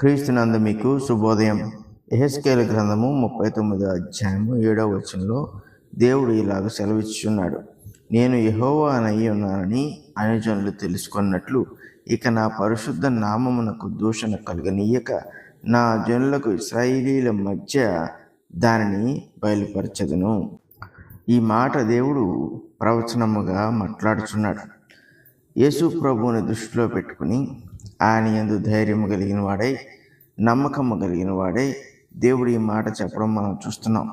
క్రీస్తునందు మీకు శుభోదయం. ఎహెస్కేల గ్రంథము ముప్పై తొమ్మిదో అధ్యాయము ఏడవ వచనంలో దేవుడు ఇలాగ సెలవిచ్చున్నాడు నేను యహోవా అనయ్యి ఉన్నానని అనుజనులు తెలుసుకున్నట్లు ఇక నా పరిశుద్ధ నామమునకు దూషణ కలగనీయక నా జనులకు ఇస్రాయిలీల మధ్య దానిని బయలుపరచదును. ఈ మాట దేవుడు ప్రవచనముగా మాట్లాడుచున్నాడు. యేసు ప్రభువుని దృష్టిలో పెట్టుకుని ఆయన ఎందు ధైర్యము కలిగిన వాడై నమ్మకము కలిగిన వాడై దేవుడు ఈ మాట చెప్పడం మనం చూస్తున్నాం.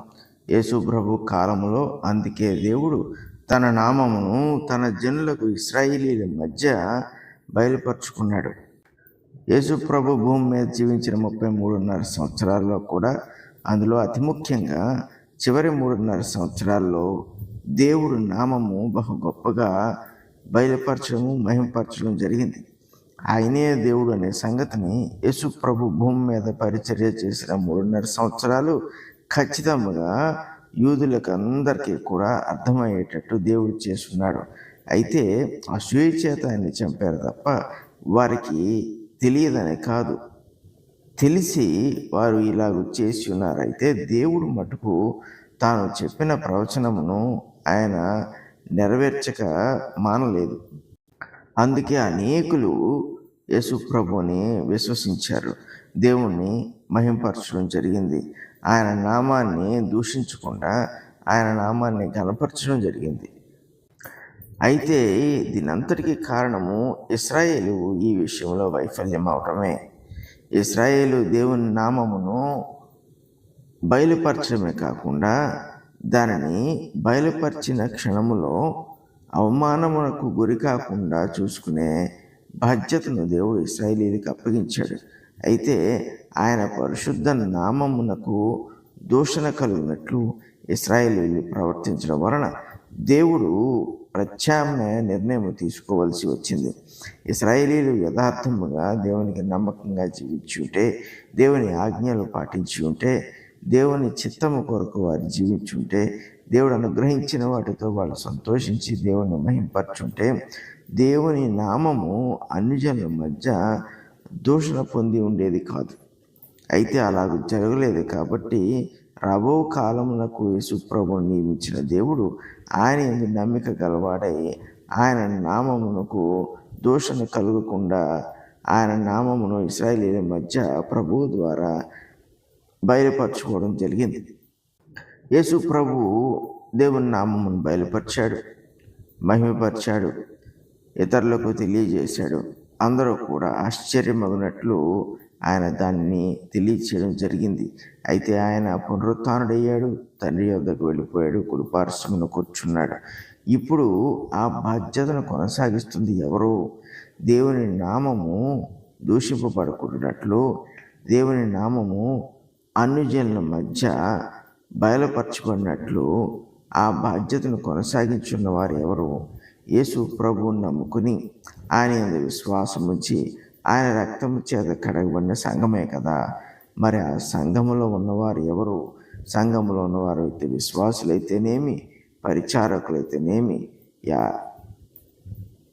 యేసు ప్రభు కాలంలో అందుకే దేవుడు తన నామమును తన జనులకు ఇస్రాయిలీల మధ్య బయలుపరుచుకున్నాడు. యేసు ప్రభు భూమి మీద జీవించిన ముప్పై మూడున్నర సంవత్సరాల్లో కూడా అందులో అతి ముఖ్యంగా చివరి మూడున్నర సంవత్సరాల్లో దేవుడు నామము బహు గొప్పగా బయలుపరచడము మహింపరచడం జరిగింది. ఆయనే దేవుడు అనే సంగతిని యేసు ప్రభు భూమి మీద పరిచర్య చేసిన మూడున్నర సంవత్సరాలు ఖచ్చితంగా యూదులకు అందరికీ కూడా అర్థమయ్యేటట్టు దేవుడు చేస్తున్నాడు. అయితే ఆ చేత ఆయన్ని చంపారు తప్ప వారికి తెలియదని కాదు. తెలిసి వారు ఇలాగ చేసి ఉన్నారు. అయితే దేవుడు మటుకు తాను చెప్పిన ప్రవచనమును ఆయన నెరవేర్చక మానలేదు. అందుకే అనేకులు యేసుప్రభుని విశ్వసించారు. దేవుణ్ణి మహింపరచడం జరిగింది. ఆయన నామాన్ని దూషించకుండా ఆయన నామాన్ని గణపరచడం జరిగింది. అయితే దీనంతటికీ కారణము ఇస్రాయేలు ఈ విషయంలో వైఫల్యం అవటమే. ఇస్రాయేలు దేవుని నామమును బయలుపరచడమే కాకుండా దానిని బయలుపరిచిన క్షణములో అవమానమునకు గురి కాకుండా చూసుకునే బాధ్యతను దేవుడు ఇస్రాయేలీలకు అప్పగించాడు. అయితే ఆయన పరిశుద్ధ నామమునకు దూషణ కలిగినట్లు ఇస్రాయేలీలు ప్రవర్తించడం వలన దేవుడు ప్రత్యామ్నాయ నిర్ణయం తీసుకోవలసి వచ్చింది. ఇస్రాయేలీలు యథార్థముగా దేవునికి నమ్మకంగా జీవించి ఉంటే దేవుని ఆజ్ఞలు పాటించి ఉంటే దేవుని చిత్తము కొరకు వారు జీవించి ఉంటే దేవుడు అనుగ్రహించిన వాటితో వాళ్ళు సంతోషించి దేవుని మహింపరచుంటే దేవుని నామము అన్యజనుల మధ్య దూషణ పొంది ఉండేది కాదు. అయితే అలాగ జరగలేదు కాబట్టి రాబో కాలమునకు యేసుప్రభుని నియమించిన దేవుడు ఆయన ఎందు నమ్మిక గలవాడై ఆయన నామమునకు దూషణ కలగకుండా ఆయన నామమును ఇస్రాయేలీల మధ్య ప్రభువు ద్వారా బయలుపరచుకోవడం జరిగింది. యేసు ప్రభు దేవుని నామమును బయలుపరిచాడు మహిమపరిచాడు ఇతరులకు తెలియజేశాడు. అందరూ కూడా ఆశ్చర్యమగినట్లు ఆయన దాన్ని తెలియచేయడం జరిగింది. అయితే ఆయన పునరుత్డయ్యాడు తండ్రి వద్దకు వెళ్ళిపోయాడు కుడిపార్శ్వమును కూర్చున్నాడు. ఇప్పుడు ఆ బాధ్యతను కొనసాగిస్తుంది ఎవరు? దేవుని నామము దూషింపబడకూడనట్లు దేవుని నామము అన్యజనుల మధ్య బయలుపరచబడినట్లు ఆ బాధ్యతను కొనసాగించున్న వారు ఎవరు? యేసు ప్రభువును నమ్ముకుని ఆయన విశ్వాసం ఉంచి ఆయన రక్తము చేత కడగబడిన సంఘమే కదా. మరి ఆ సంఘములో ఉన్నవారు ఎవరు? సంఘములో ఉన్నవారు అయితే విశ్వాసులైతేనేమి? పరిచారకులైతేనేమి? యా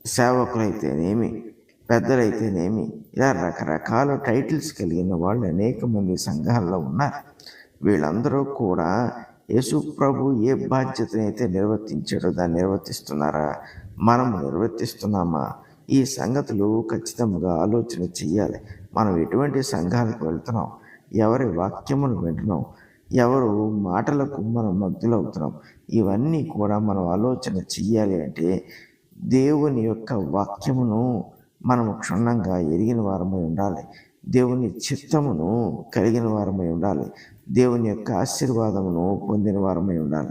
సేవకులైతేనేమి? పెద్దలైతేనేమి? ఇలా రకరకాల టైటిల్స్ కలిగిన వాళ్ళు అనేక మంది సంఘాల్లో ఉన్నారు. వీళ్ళందరూ కూడా యేసు ప్రభు ఏ బాధ్యతనైతే నిర్వర్తించాడో దాన్ని నిర్వర్తిస్తున్నారా? మనం నిర్వర్తిస్తున్నామా? ఈ సంగతులు ఖచ్చితంగా ఆలోచన చెయ్యాలి. మనం ఎటువంటి సంఘాలకు వెళ్తున్నాం? ఎవరి వాక్యములు వింటున్నాం? ఎవరు మాటలకు మనం మగ్గులవుతున్నాం ఇవన్నీ కూడా మనం ఆలోచన చెయ్యాలి అంటే దేవుని యొక్క వాక్యమును మనము క్షుణ్ణంగా ఎరిగిన వారమై ఉండాలి. దేవుని చిత్తమును కలిగిన వారమై ఉండాలి. దేవుని యొక్క ఆశీర్వాదమును పొందిన వారమై ఉండాలి.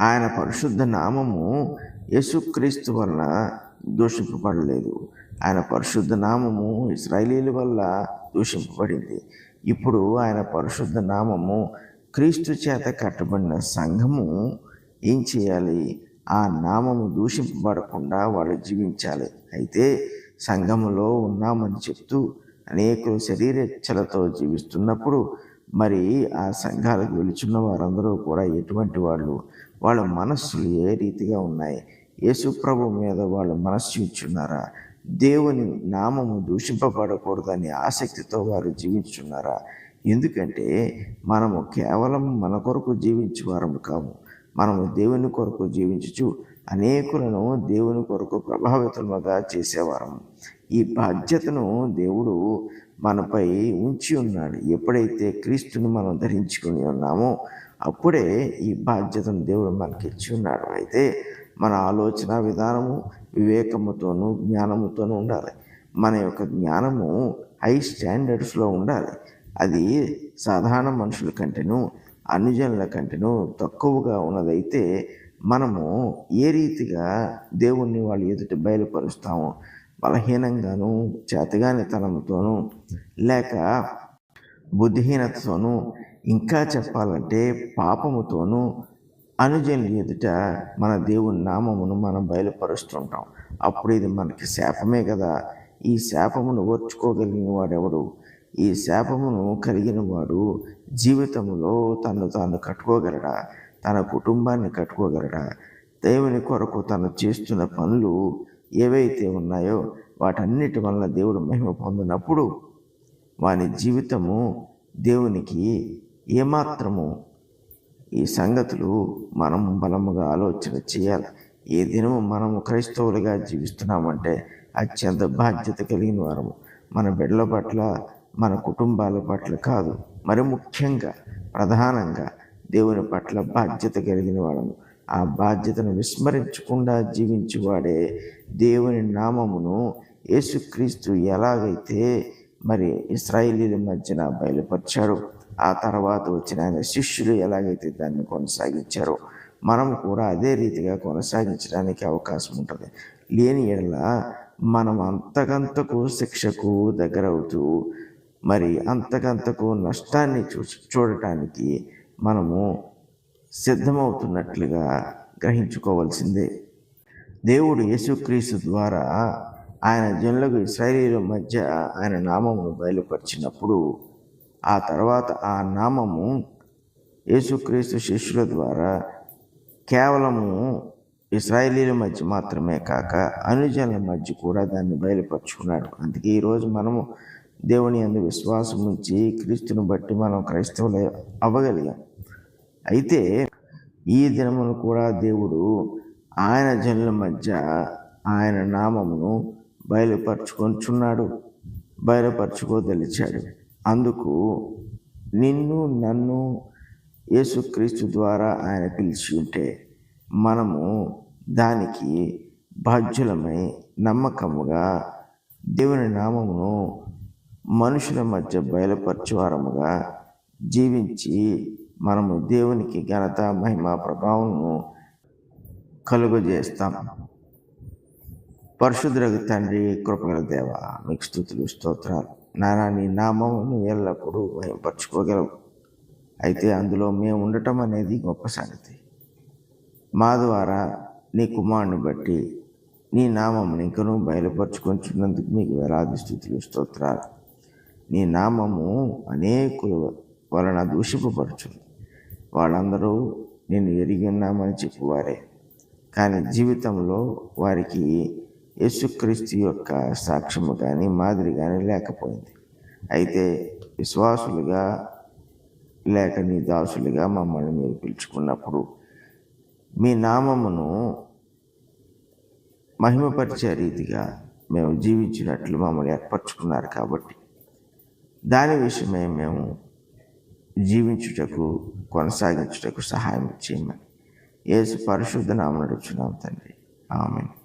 ఆయన పరిశుద్ధ నామము యేసుక్రీస్తు వలన దూషింపబడలేదు. ఆయన పరిశుద్ధ నామము ఇస్రాయలీల వల్ల దూషింపబడింది. ఇప్పుడు ఆయన పరిశుద్ధ నామము క్రీస్తు చేత కట్టబడిన సంఘము ఏం చేయాలి? ఆ నామము దూషింపబడకుండా వాళ్ళు జీవించాలి. అయితే సంఘములో ఉన్నామని చెప్తూ అనేకులు శరీరేచ్ఛలతో జీవిస్తున్నప్పుడు మరి ఆ సంఘాలకు వెళుచున్న వారందరూ కూడా ఎటువంటి వాళ్ళు వాళ్ళ మనస్సులు ఏ రీతిగా ఉన్నాయి? యేసుప్రభు మీద వాళ్ళు మనస్సు ఇచ్చున్నారా దేవుని నామము దూషింపబడకూడదని ఆసక్తితో వారు జీవించున్నారా? ఎందుకంటే మనము కేవలం మన కొరకు జీవించే వారము కాము. మనము దేవుని కొరకు జీవించుచు అనేకులను దేవుని కొరకు ప్రభావితముగా చేసేవారము. ఈ బాధ్యతను దేవుడు మనపై ఉంచి ఉన్నాడు. ఎప్పుడైతే క్రీస్తుని మనం ధరించుకుని ఉన్నామో అప్పుడే ఈ బాధ్యతను దేవుడు మనకి ఇచ్చి ఉన్నాడు. అయితే మన ఆలోచన విధానము వివేకముతోనూ జ్ఞానముతోనూ ఉండాలి. మన యొక్క జ్ఞానము హై స్టాండర్డ్స్లో ఉండాలి. అది సాధారణ మనుషుల కంటేను అనుజనుల కంటేను తక్కువగా ఉన్నదైతే మనము ఏ రీతిగా దేవుణ్ణి వాళ్ళు ఎదుట బయలుపరుస్తాము బలహీనంగాను చేతగానితనంతోనూ లేక బుద్ధిహీనతతోనూ ఇంకా చెప్పాలంటే పాపముతోనూ అనుజనుల ఎదుట మన దేవుని నామమును మనం బయలుపరుస్తుంటాం. అప్పుడు ఇది మనకి శాపమే కదా. ఈ శాపమును ఓర్చుకోగలిగిన వాడెవడు? ఈ శాపమును కలిగిన వాడు జీవితంలో తను తాను కట్టుకోగలడా? తన కుటుంబాన్ని కట్టుకోగలడా? దేవుని కొరకు తను చేస్తున్న పనులు ఏవైతే ఉన్నాయో వాటన్నిటి వలన దేవుడు మహిమ పొందినప్పుడు వాని జీవితము దేవునికి ఏమాత్రము ఈ సంగతులు మనం బలముగా ఆలోచన చేయాలి. ఏ దినము మనము క్రైస్తవులుగా జీవిస్తున్నామంటే అత్యంత బాధ్యత కలిగిన వారము. మన బిడ్డల పట్ల మన కుటుంబాల పట్ల కాదు మరి ముఖ్యంగా ప్రధానంగా దేవుని పట్ల బాధ్యత కలిగిన వాడము. ఆ బాధ్యతను విస్మరించకుండా జీవించువాడే దేవుని నామమును యేసుక్రీస్తు ఎలాగైతే మరి ఇస్రాయిలీల మధ్యన బయలుపరిచాడు ఆ తర్వాత వచ్చిన ఆయన శిష్యులు ఎలాగైతే దాన్ని కొనసాగించారో మనం కూడా అదే రీతిగా కొనసాగించడానికి అవకాశం ఉంటుంది. లేని ఎడల మనం అంతకంతకు శిక్షకు దగ్గరవుతూ మరి అంతకంతకు నష్టాన్ని చూ చూడటానికి మనము సిద్ధమవుతున్నట్లుగా గ్రహించుకోవాల్సిందే. దేవుడు యేసుక్రీస్తు ద్వారా ఆయన జనులకు ఇస్రాయేలీల మధ్య ఆయన నామమును బయలుపరిచినప్పుడు ఆ తర్వాత ఆ నామము యేసుక్రీస్తు శిష్యుల ద్వారా కేవలము ఇస్రాయేలీల మధ్య మాత్రమే కాక అనుజనుల మధ్య కూడా దాన్ని బయలుపరుచుకున్నాడు. అందుకే ఈరోజు మనము దేవుని అందు విశ్వాసం ఉంచి క్రీస్తుని బట్టి మనం క్రైస్తవులు అవ్వగలిగాం. అయితే ఈ దినమును కూడా దేవుడు ఆయన జనుల మధ్య ఆయన నామమును బయలుపరుచుకొంచున్నాడు బయలుపరుచుకోదలిచాడు. అందుకు నిన్ను నన్ను యేసుక్రీస్తు ద్వారా ఆయన పిలిచి ఉంటే మనము దానికి బాధ్యులమై నమ్మకముగా దేవుని నామమును మనుషుల మధ్య బయలుపరచువారముగా జీవించి మనము దేవునికి ఘనత మహిమ ప్రభావము కలుగజేస్తాం. పరిశుద్ధులకు తండ్రి కృపగల దేవ మీకు స్థుతులు స్తోత్రాలు. నానా నీ నామమును ఎల్లప్పుడూ భయపరచుకోగలవు అయితే అందులో మేము ఉండటం అనేది గొప్ప సంగతి. మా ద్వారా నీ కుమారుని బట్టి నీ నామమును ఇంకనూ బయలుపరుచుకుంటున్నందుకు మీకు వేలాది స్థుతులు స్తోత్రాలు. నీ నామము అనేకుల వలన దూషింపబడుచుంది వాళ్ళందరూ నేను ఎరిగి ఉన్నామని చెప్పువారే. కానీ జీవితంలో వారికి యేసుక్రీస్తు యొక్క సాక్ష్యము కానీ మాదిరి కానీ లేకపోయింది. అయితే విశ్వాసులుగా లేక నీ దాసులుగా మమ్మల్ని మీరు పిలుచుకున్నప్పుడు మీ నామమును మహిమపరిచే రీతిగా మేము జీవించినట్లు మమ్మల్ని ఏర్పరచుకున్నారు కాబట్టి దాని విషయమే మేము జీవించుటకు కొనసాగించుటకు సహాయం చేయమని. యేసు పరిశుద్ధ నామం తండ్రి. ఆమెను.